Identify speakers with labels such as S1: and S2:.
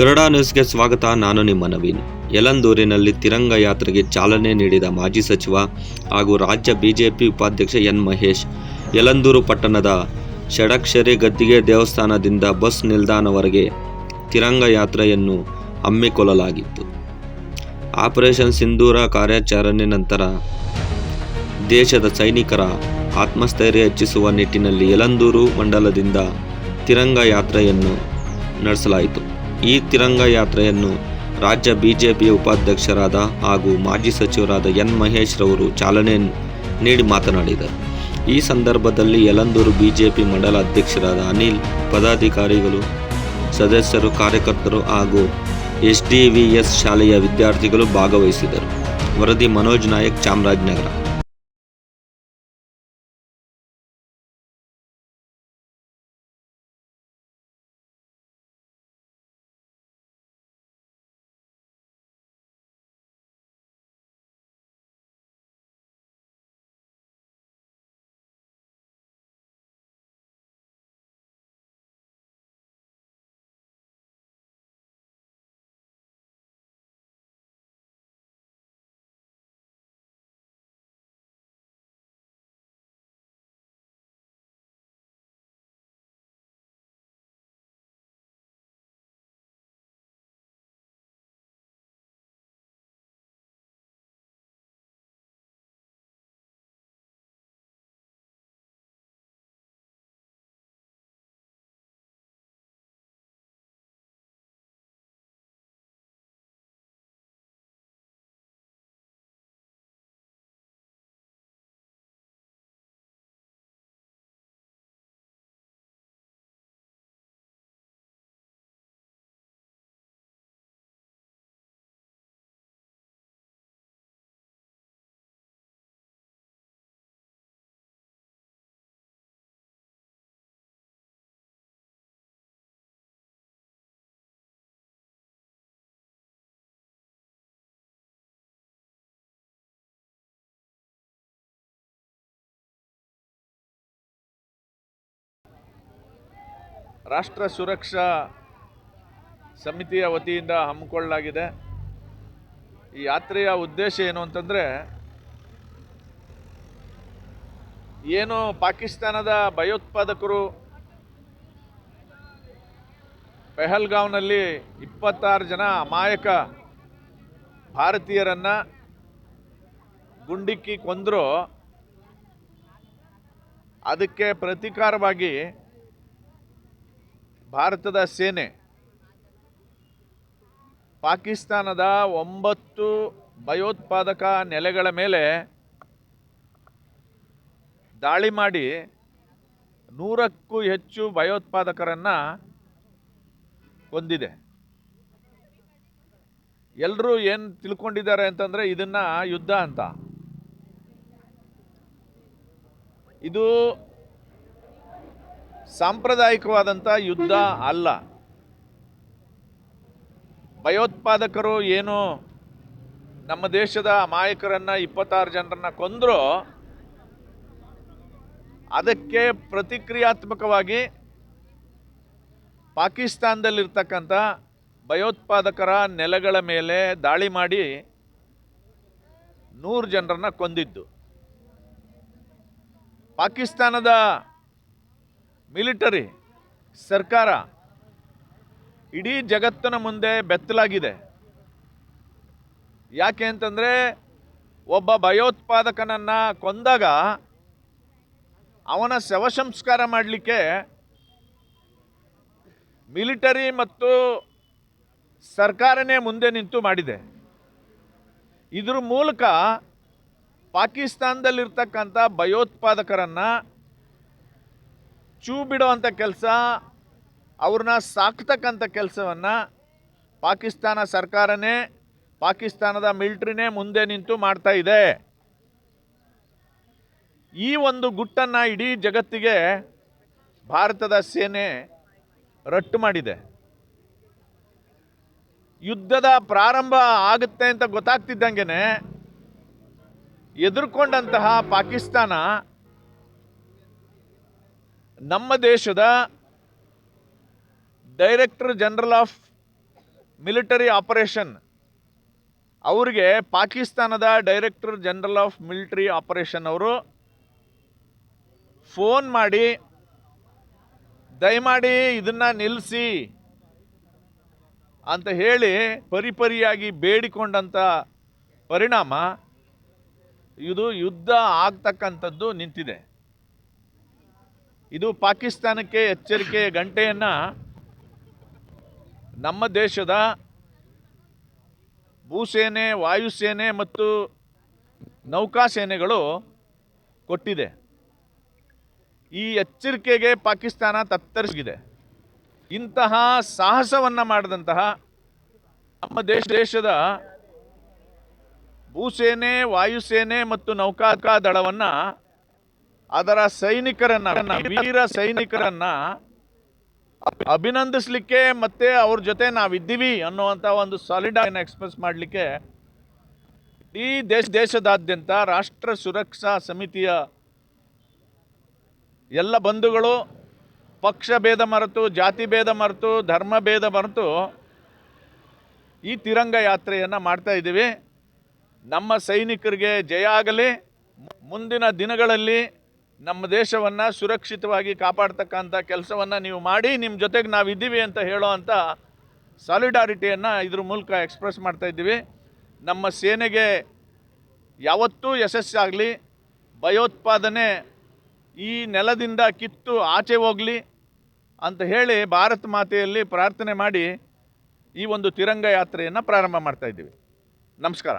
S1: ಕನ್ನಡ ನ್ಯೂಸ್ಗೆ ಸ್ವಾಗತ. ನಾನು ನಿಮ್ಮ ನವೀನ್. ಯಲಂದೂರಿನಲ್ಲಿ ತಿರಂಗ ಯಾತ್ರೆಗೆ ಚಾಲನೆ ನೀಡಿದ ಮಾಜಿ ಸಚಿವ ಹಾಗೂ ರಾಜ್ಯ ಬಿಜೆಪಿ ಉಪಾಧ್ಯಕ್ಷ ಎನ್ ಮಹೇಶ್, ಯಲಂದೂರು ಪಟ್ಟಣದ ಷಡಕ್ಷರಿ ಗದ್ದಿಗೆ ದೇವಸ್ಥಾನದಿಂದ ಬಸ್ ನಿಲ್ದಾಣವರೆಗೆ ತಿರಂಗ ಯಾತ್ರೆಯನ್ನು ಹಮ್ಮಿಕೊಳ್ಳಲಾಗಿತ್ತು. ಆಪರೇಷನ್ ಸಿಂಧೂರ ಕಾರ್ಯಾಚರಣೆ ನಂತರ ದೇಶದ ಸೈನಿಕರ ಆತ್ಮಸ್ಥೈರ್ಯ ಹೆಚ್ಚಿಸುವ ನಿಟ್ಟಿನಲ್ಲಿ ಯಲಂದೂರು ಮಂಡಲದಿಂದ ತಿರಂಗ ಯಾತ್ರೆಯನ್ನು ನಡೆಸಲಾಯಿತು. ಈ ತಿರಂಗ ಯಾತ್ರೆಯನ್ನು ರಾಜ್ಯ ಬಿಜೆಪಿಯ ಉಪಾಧ್ಯಕ್ಷರಾದ ಹಾಗೂ ಮಾಜಿ ಸಚಿವರಾದ ಎನ್ ಮಹೇಶ್ ರವರು ಚಾಲನೆ ನೀಡಿ ಮಾತನಾಡಿದರು. ಈ ಸಂದರ್ಭದಲ್ಲಿ ಯಲಂದೂರು ಬಿಜೆಪಿ ಮಂಡಲ ಅಧ್ಯಕ್ಷರಾದ ಅನಿಲ್, ಪದಾಧಿಕಾರಿಗಳು, ಸದಸ್ಯರು, ಕಾರ್ಯಕರ್ತರು ಹಾಗೂ ಎಸ್ ಡಿ ವಿ ಎಸ್ ಶಾಲೆಯ ವಿದ್ಯಾರ್ಥಿಗಳು ಭಾಗವಹಿಸಿದರು. ವರದಿ ಮನೋಜ್ ನಾಯಕ್ ಚಾಮರಾಜನಗರ.
S2: ರಾಷ್ಟ್ರ ಸುರಕ್ಷಾ ಸಮಿತಿಯ ವತಿಯಿಂದ ಹಮ್ಮಿಕೊಳ್ಳಲಾಗಿದೆ. ಈ ಯಾತ್ರೆಯ ಉದ್ದೇಶ ಏನು ಅಂತಂದರೆ, ಏನು ಪಾಕಿಸ್ತಾನದ ಭಯೋತ್ಪಾದಕರು ಪೆಹಲ್ಗಾಂವ್ನಲ್ಲಿ ಇಪ್ಪತ್ತಾರು ಜನ ಅಮಾಯಕ ಭಾರತೀಯರನ್ನು ಗುಂಡಿಕ್ಕಿ ಕೊಂದರು. ಅದಕ್ಕೆ ಪ್ರತೀಕಾರವಾಗಿ ಭಾರತದ ಸೇನೆ ಪಾಕಿಸ್ತಾನದ ಒಂಬತ್ತು ಭಯೋತ್ಪಾದಕ ನೆಲೆಗಳ ಮೇಲೆ ದಾಳಿ ಮಾಡಿ ನೂರಕ್ಕೂ ಹೆಚ್ಚು ಭಯೋತ್ಪಾದಕರನ್ನು ಕೊಂದಿದೆ. ಎಲ್ಲರೂ ಏನು ತಿಳ್ಕೊಂಡಿದ್ದಾರೆ ಅಂತಂದರೆ ಇದನ್ನು ಯುದ್ಧ ಅಂತ. ಇದು ಸಾಂಪ್ರದಾಯಿಕವಾದಂಥ ಯುದ್ಧ ಅಲ್ಲ. ಭಯೋತ್ಪಾದಕರು ಏನು ನಮ್ಮ ದೇಶದ ಅಮಾಯಕರನ್ನು, ಇಪ್ಪತ್ತಾರು ಜನರನ್ನ ಕೊಂದರೂ ಅದಕ್ಕೆ ಪ್ರತಿಕ್ರಿಯಾತ್ಮಕವಾಗಿ ಪಾಕಿಸ್ತಾನದಲ್ಲಿರ್ತಕ್ಕಂಥ ಭಯೋತ್ಪಾದಕರ ನೆಲೆಗಳ ಮೇಲೆ ದಾಳಿ ಮಾಡಿ ನೂರು ಜನರನ್ನ ಕೊಂದಿದ್ದು. ಪಾಕಿಸ್ತಾನದ ಮಿಲಿಟರಿ, ಸರ್ಕಾರ ಇಡೀ ಜಗತ್ತಿನ ಮುಂದೆ ಬೆತ್ತಲಾಗಿದೆ. ಯಾಕೆ ಅಂತಂದರೆ ಒಬ್ಬ ಭಯೋತ್ಪಾದಕನನ್ನು ಕೊಂದಾಗ ಅವನ ಶವ ಸಂಸ್ಕಾರ ಮಾಡಲಿಕ್ಕೆ ಮಿಲಿಟರಿ ಮತ್ತು ಸರ್ಕಾರನೇ ಮುಂದೆ ನಿಂತು ಮಾಡಿದೆ. ಇದ್ರ ಮೂಲಕ ಪಾಕಿಸ್ತಾನದಲ್ಲಿರ್ತಕ್ಕಂಥ ಭಯೋತ್ಪಾದಕರನ್ನು ಚೂ ಬಿಡೋವಂಥ ಕೆಲಸ, ಅವ್ರನ್ನ ಸಾಕ್ತಕ್ಕಂಥ ಕೆಲಸವನ್ನು ಪಾಕಿಸ್ತಾನ ಸರ್ಕಾರನೇ, ಪಾಕಿಸ್ತಾನದ ಮಿಲ್ಟ್ರಿನೇ ಮುಂದೆ ನಿಂತು ಮಾಡ್ತಾ ಇದೆ. ಈ ಒಂದು ಗುಟ್ಟನ್ನು ಇಡೀ ಜಗತ್ತಿಗೆ ಭಾರತದ ಸೇನೆ ರಟ್ಟು ಮಾಡಿದೆ. ಯುದ್ಧದ ಪ್ರಾರಂಭ ಆಗುತ್ತೆ ಅಂತ ಗೊತ್ತಾಗ್ತಿದ್ದಂಗೆ ಎದುರ್ಕೊಂಡಂತಹ ಪಾಕಿಸ್ತಾನ ನಮ್ಮ ದೇಶದ director general of military operation ಅವರಿಗೆ ಪಾಕಿಸ್ತಾನದ director general of military operation ಅವರು ಫೋನ್ ಮಾಡಿ, ದಯಮಾಡಿ ಇದನ್ನು ನಿಲ್ಲಿಸಿ ಅಂತ ಹೇಳಿ ಪರಿಪರಿಯಾಗಿ ಬೇಡಿಕೊಂಡಂಥ ಪರಿಣಾಮ ಇದು ಯುದ್ಧ ಆಗ್ತಕ್ಕಂಥದ್ದು ನಿಂತಿದೆ. ಇದು ಪಾಕಿಸ್ತಾನಕ್ಕೆ ಎಚ್ಚರಿಕೆಯ ಗಂಟೆಯನ್ನು ನಮ್ಮ ದೇಶದ ಭೂಸೇನೆ, ವಾಯುಸೇನೆ ಮತ್ತು ನೌಕಾಸೇನೆಗಳು ಕೊಟ್ಟಿದೆ. ಈ ಎಚ್ಚರಿಕೆಗೆ ಪಾಕಿಸ್ತಾನ ತತ್ತರಿಸಿದೆ. ಇಂತಹ ಸಾಹಸವನ್ನು ಮಾಡಿದಂತಹ ನಮ್ಮ ದೇಶ, ದೇಶದ ಭೂಸೇನೆ, ವಾಯುಸೇನೆ ಮತ್ತು ನೌಕಾಕ ದಳವನ್ನು ಅದರ ಸೈನಿಕರನ್ನ, ವೀರ ಸೈನಿಕರನ್ನ ಅಭಿನಂದಿಸ್ಲಿಕ್ಕೆ ಮತ್ತೆ ಅವ್ರ ಜೊತೆ ನಾವಿದ್ದೀವಿ ಅನ್ನುವಂಥ ಒಂದು ಸಾಲಿಡ್ ಎಕ್ಸ್ಪ್ರೆಸ್ ಮಾಡಲಿಕ್ಕೆ ಈ ದೇಶ, ದೇಶದಾದ್ಯಂತ ರಾಷ್ಟ್ರ ಸುರಕ್ಷಾ ಸಮಿತಿಯ ಎಲ್ಲ ಬಂಧುಗಳು, ಪಕ್ಷ ಭೇದ ಮರೆತು, ಜಾತಿ ಭೇದ ಮರೆತು, ಧರ್ಮ ಭೇದ ಮರೆತು ಈ ತಿರಂಗ ಯಾತ್ರೆಯನ್ನು ಮಾಡ್ತಾ ಇದ್ದೀವಿ. ನಮ್ಮ ಸೈನಿಕರಿಗೆ ಜಯ ಆಗಲಿ. ಮುಂದಿನ ದಿನಗಳಲ್ಲಿ ನಮ್ಮ ದೇಶವನ್ನು ಸುರಕ್ಷಿತವಾಗಿ ಕಾಪಾಡ್ತಕ್ಕಂಥ ಕೆಲಸವನ್ನು ನೀವು ಮಾಡಿ ನಿಮ್ಮ ಜೊತೆಗೆ ನಾವು ಇದ್ದೀವಿ ಅಂತ ಹೇಳೋ ಅಂಥ ಸಾಲಿಡಾರಿಟಿಯನ್ನು ಇದ್ರ ಮೂಲಕ ಎಕ್ಸ್ಪ್ರೆಸ್ ಮಾಡ್ತಾ ಇದ್ದೀವಿ. ನಮ್ಮ ಸೇನೆಗೆ ಯಾವತ್ತೂ ಯಶಸ್ಸಾಗಲಿ ಭಯೋತ್ಪಾದನೆ ಈ ನೆಲದಿಂದ ಕಿತ್ತು ಆಚೆ ಹೋಗಲಿ ಅಂತ ಹೇಳಿ ಭಾರತ ಮಾತೆಯಲ್ಲಿ ಪ್ರಾರ್ಥನೆ ಮಾಡಿ ಈ ಒಂದು ತಿರಂಗ ಯಾತ್ರೆಯನ್ನು ಪ್ರಾರಂಭ ಮಾಡ್ತಾ ಇದ್ದೀವಿ. ನಮಸ್ಕಾರ.